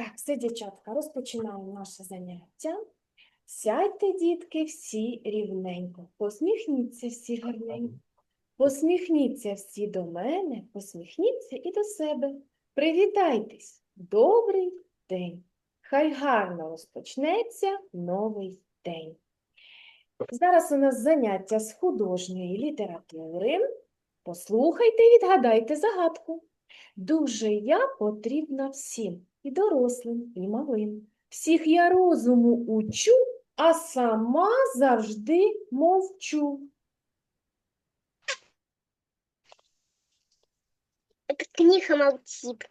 Так, все, дівчатка, розпочинаємо наше заняття. Сядьте, дітки, всі рівненько. Посміхніться всі гарненько. Посміхніться всі до мене, посміхніться і до себе. Привітайтесь! Добрий день! Хай гарно розпочнеться новий день. Зараз у нас заняття з художньої літератури. Послухайте і відгадайте загадку. Дуже я потрібна всім, і дорослим, і малим. Всіх я розуму учу, а сама завжди мовчу. Книга молчит.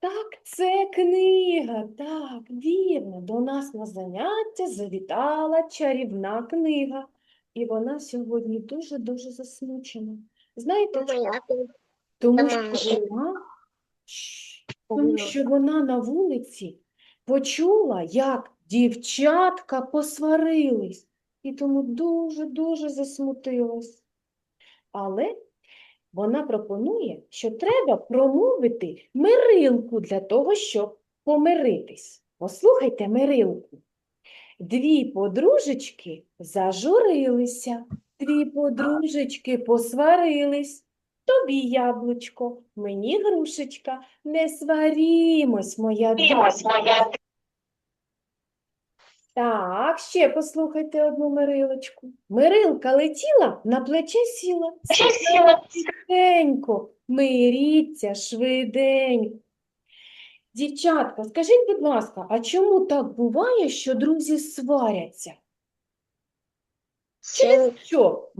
Так, це книга, так, вірно. До нас на заняття завітала чарівна книга. І вона сьогодні дуже-дуже засмучена. Знаєте? Моя книга. Тому що вона, тому що вона на вулиці почула, як дівчатка посварились, і тому дуже-дуже засмутилась. Але вона пропонує, що треба промовити мирилку для того, щоб помиритись. Послухайте мирилку. Дві подружечки зажурилися, дві подружечки посварились. Тобі яблучко, мені грушечка, не сварімось, моя дочка. Так, ще послухайте одну Мирилочку. Мирилка летіла, на плече сіла. Швиденько, миріться швиденько. Дівчатка, скажіть, будь ласка, а чому так буває, що друзі сваряться? Через що?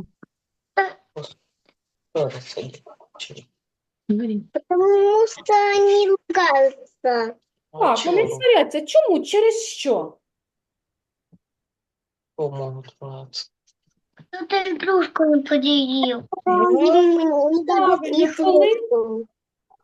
Потому что они ругаются. Так, вони сваряться. Чому? Через що? Кто-то игрушку не поделил. правильно, коли-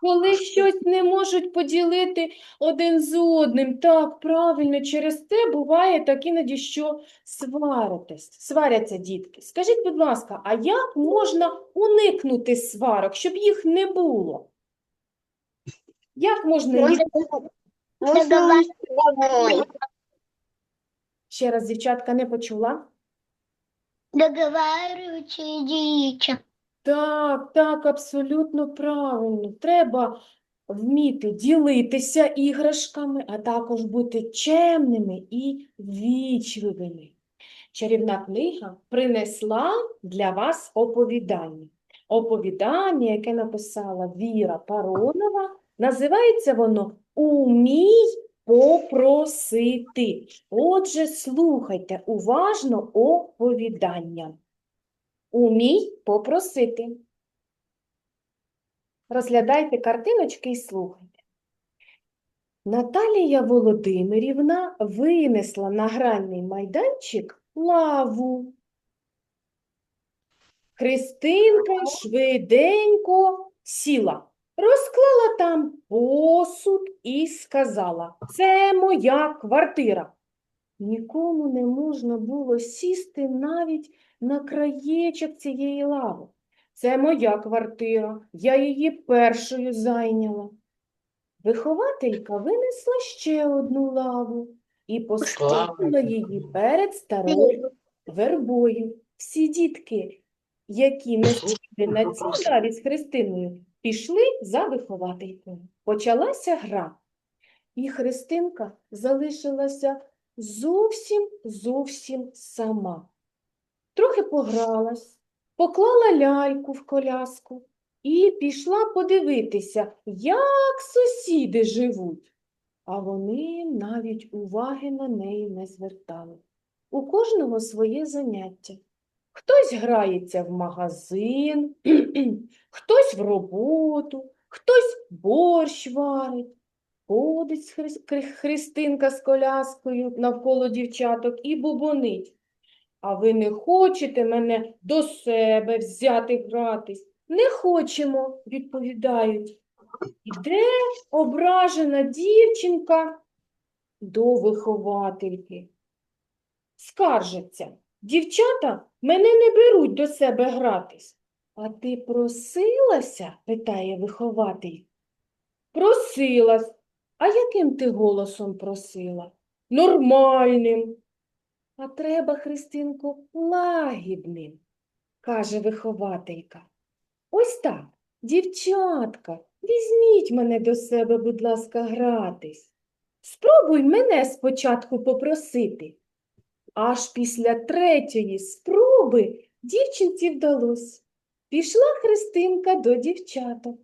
Коли щось не можуть поділити один з одним. Так, правильно, через це буває так іноді, що сваритесь, сваряться дітки. Скажіть, будь ласка, а як можна уникнути сварок, щоб їх не було? Як можна домой. Ще раз, дівчатка, не почула? Договариваются и делиться. Так, так, абсолютно правильно. Треба вміти ділитися іграшками, а також бути чемними і вічливими. Чарівна книга принесла для вас оповідання. Оповідання, яке написала Віра Паронова, називається воно Умій попросити. Отже, слухайте уважно оповідання. Умій попросити. Розглядайте картиночки і слухайте. Наталія Володимирівна винесла на гральний майданчик лаву. Христинка швиденько сіла, розклала там посуд і сказала: Це моя квартира. Нікому не можна було сісти навіть на краєчок цієї лави. Це моя квартира, я її першою зайняла. Вихователька винесла ще одну лаву і поставила її перед старою вербою. Всі дітки, які не сіли на цій лаві з Христиною, пішли за вихователькою. Почалася гра. І Христинка залишилася зовсім зовсім сама. Трохи погралась, поклала ляльку в коляску і пішла подивитися, як сусіди живуть. А вони навіть уваги на неї не звертали. У кожного своє заняття. Хтось грається в магазин, хтось в роботу, хтось борщ варить. Ходить Хри- Христинка з коляскою навколо дівчаток і бубонить. А ви не хочете мене до себе взяти гратись? Не хочемо, відповідають. Іде ображена дівчинка до виховательки. Скаржиться. Дівчата мене не беруть до себе гратись. А ти просилася? питає вихователь. Просилась. А яким ти голосом просила? Нормальним. А треба, Христинку, лагідним, каже вихователька. Ось так, дівчатка, візьміть мене до себе, будь ласка, гратись. Спробуй мене спочатку попросити. Аж після третьої спроби дівчинці вдалося. Пішла Христинка до дівчаток,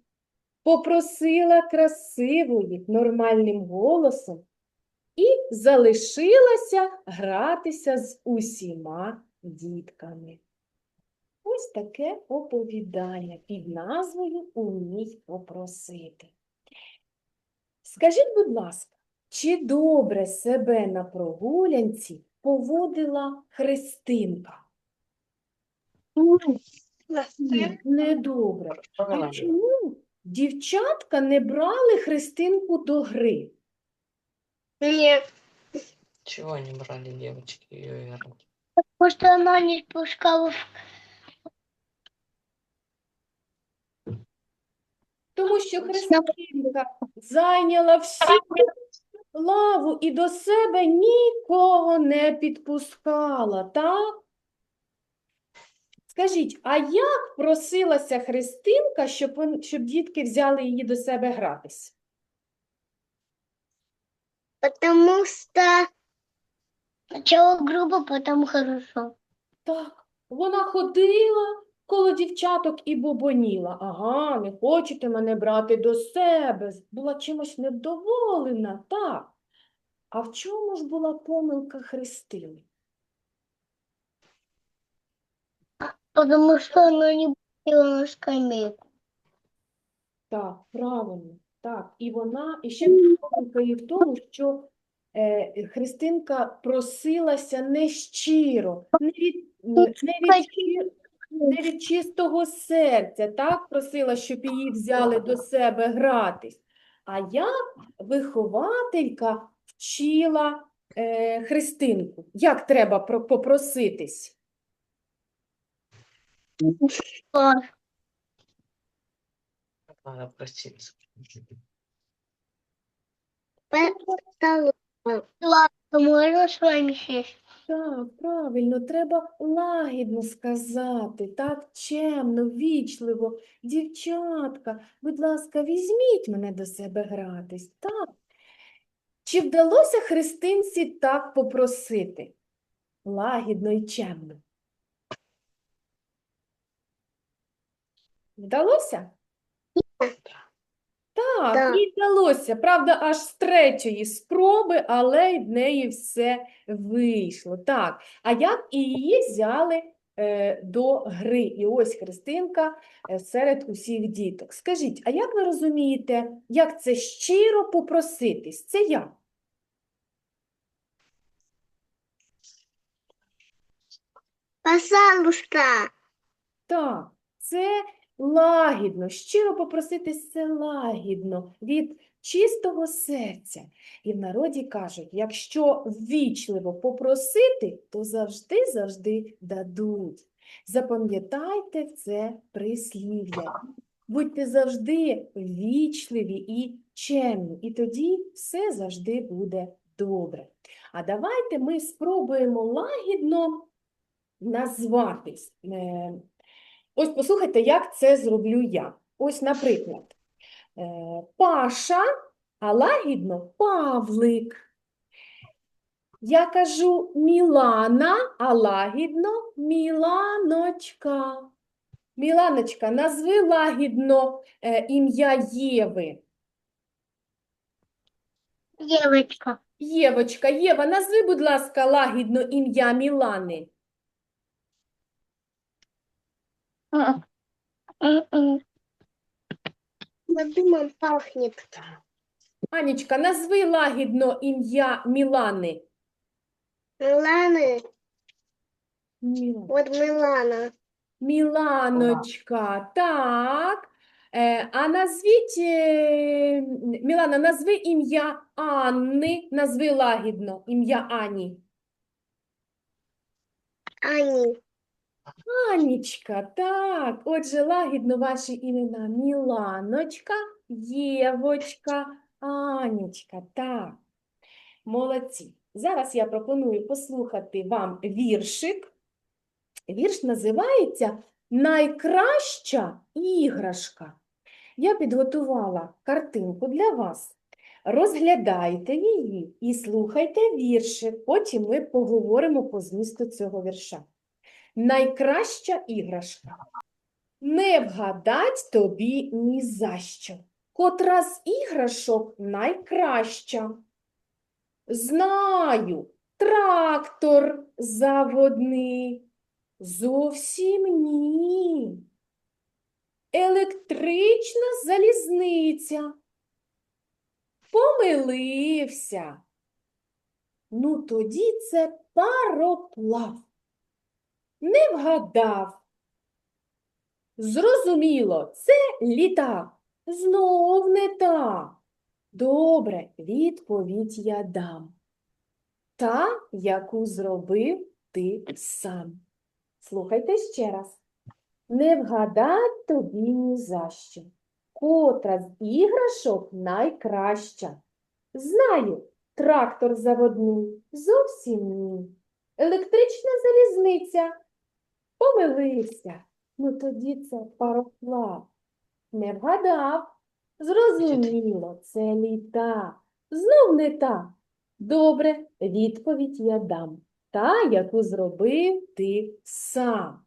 попросила красивої, нормальним голосом і залишилася гратися з усіма дітками. Ось таке оповідання під назвою Умій попросити. Скажіть, будь ласка, чи добре себе на прогулянці поводила Христинка? Ні, недобре. А чому дівчатка не брали Христинку до гри? Нет, Чего не брали девочки ее играть? потому что она не пускала в Тому що Христинка зайняла всю лаву і до себе нікого не підпускала, так? Скажіть, а як просилася Христинка, щоб, щоб дітки взяли її до себе гратись? Потому что сначала грубо, потом хорошо. Так, вона ходила коло дівчаток і бубоніла. Ага, не хочете мене брати до себе. Була чимось невдоволена, так. А в чому ж була помилка Христини? Потому что она не была на скамейку. Так, правильно, так. І вона, і ще помилка і в тому, що е, Христинка просилася нещиро, не від, не від, щи- не від чистого серця, так просила, щоб її взяли до себе гратись. А як вихователька вчила е, Христинку? Як треба про- попроситись? Как надо проситься? Ладно, можно с вами сесть? Так, правильно, треба лагідно сказати, так, чемно, вічливо. Дівчатка, будь ласка, візьміть мене до себе гратись, так? Чи вдалося Христинці так попросити? Лагідно і чемно. Вдалося? Так, Так. їй вдалося. Правда, аж з третьої спроби, але й в неї все вийшло. Так, а як і її взяли е, до гри? І ось Христинка е, серед усіх діток. Скажіть, а як ви розумієте, як це щиро попроситись? Це як? Пожалуйста. Так, це лагідно, щиро попроситись це лагідно, від чистого серця. І в народі кажуть, якщо ввічливо попросити, то завжди-завжди дадуть. Запам'ятайте це прислів'я. Будьте завжди ввічливі і чемні, і тоді все завжди буде добре. А давайте ми спробуємо лагідно назватись. Ось послухайте, як це зроблю я. Ось, наприклад, е, Паша, а лагідно Павлик. Я кажу Мілана, а лагідно Міланочка. Міланочка, назви лагідно е, ім'я Єви. Девочка. Євочка, Єва, назви, будь ласка, лагідно ім'я Мілани. Дымом пахнет. Анічка, назви лагідно ім'я Мілани. Милана. Мілана. Вот Милана. Міланочка, так. Е, а назвіть, е, Мілана, назви ім'я Анни, назви лагідно ім'я Ані. Ани. Анічка, так. Отже, лагідно ваші імена Міланочка, Євочка, Анічка, так. Молодці. Зараз я пропоную послухати вам віршик. Вірш називається Найкраща іграшка. Я підготувала картинку для вас. Розглядайте її і слухайте віршик. Потім ми поговоримо по змісту цього вірша. Найкраща іграшка. Не вгадать тобі ні за що. Котра з іграшок найкраща? Знаю, трактор заводний. Зовсім ні. Електрична залізниця. Помилився. Ну, тоді це пароплав. Не вгадав. Зрозуміло, це літак. Знов не так. Добре, відповідь я дам. Та, яку зробив ти сам. Слухайте ще раз. Не вгадать тобі ні за що. Котра з іграшок найкраща. Знаю, трактор заводний, зовсім ні. Електрична залізниця. Помилився. Ну тоді це пароплав. Не вгадав. Зрозуміло, це літа. Знов не та. Добре, відповідь я дам. Та, яку зробив ти сам.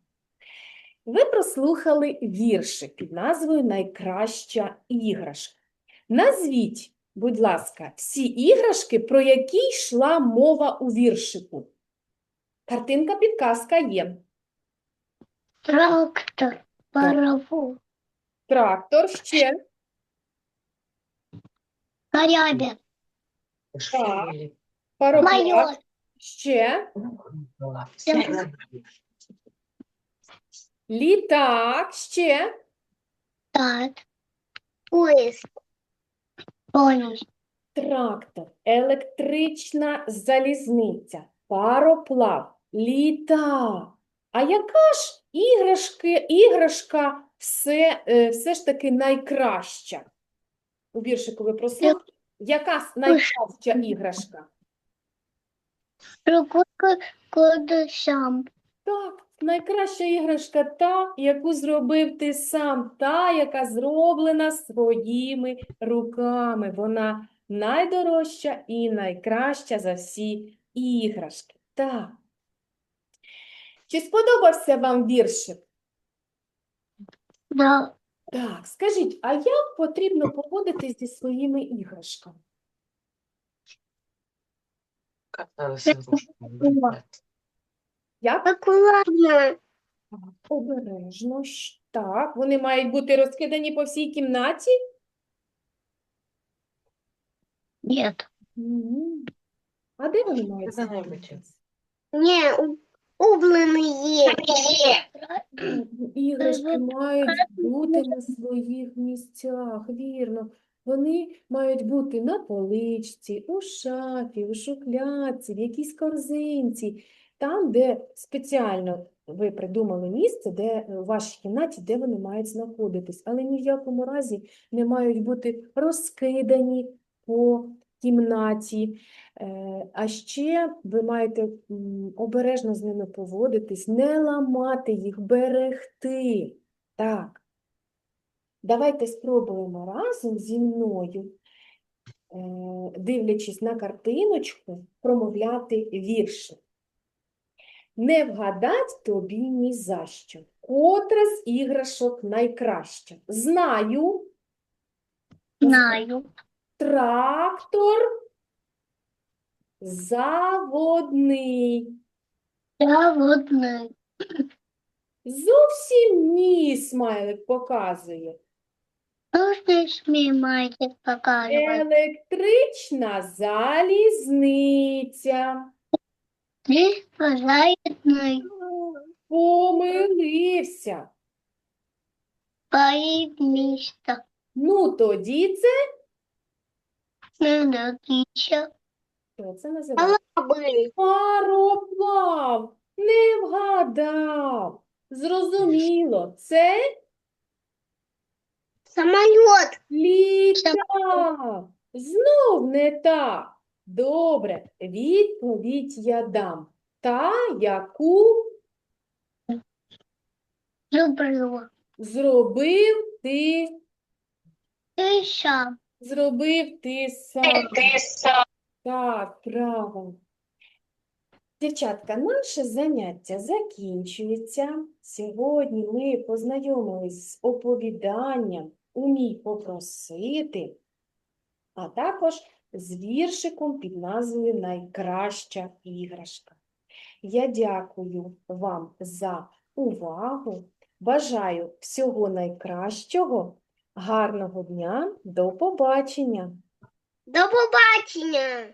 Ви прослухали віршик під назвою Найкраща іграшка. Назвіть, будь ласка, всі іграшки, про які йшла мова у віршику. Картинка підказка є. Трактор, паровоз, Трактор ще. корябин, Шили. Пароплав майор, ще. Літак ще. так, поезд, поезд, Трактор, електрична залізниця, пароплав, літак. А яка ж іграшки, іграшка все, е, все ж таки найкраща? У віршику ви прослухали? Яка найкраща іграшка? Так, найкраща іграшка та, яку зробив ти сам, та, яка зроблена своїми руками. Вона найдорожча і найкраща за всі іграшки. Так. Чи сподобався вам віршик? да, Так, скажіть, а як потрібно поводитись зі своїми іграшками? Як аккуратно, обережно? Так, вони мають бути розкидані по всій кімнаті? нет. А де вони мають не знаходитись? Не, убранные, Іграшки мають бути на своїх місцях, вірно. Вони мають бути на поличці, у шафі, у шухлядці, в якійсь корзинці, там, де спеціально ви придумали місце, де е, в вашій кімнаті, де вони мають знаходитись. Але ні в якому разі не мають бути розкидані по кімнаті. Е, А ще ви маєте обережно з ними поводитись, не ламати їх, берегти. Так. Давайте спробуємо разом зі мною, е, дивлячись на картиночку, промовляти вірші. Не вгадать тобі ні за що. Котра з іграшок найкраща? Знаю, знаю, трактор заводний. заводный, Зовсім ні, смайлик показує. нужно смемайте показывать, Електрична залізниця. здесь пожаренный Помилився. поедет место, Ну, тоді це, надо еще, що це називається? Пароплав. Не вгадав. Зрозуміло, це самолет, літак. Знов не так. Добре, відповідь я дам. Та, яку Люблю. зробив ти, Ти що? Зробив ти сам. Так, правильно. Дівчатка, наше заняття закінчується. Сьогодні ми познайомились з оповіданням «Умій попросити», а також з віршиком під назвою Найкраща іграшка. Я дякую вам за увагу. Бажаю всього найкращого, гарного дня, до побачення! До побачення.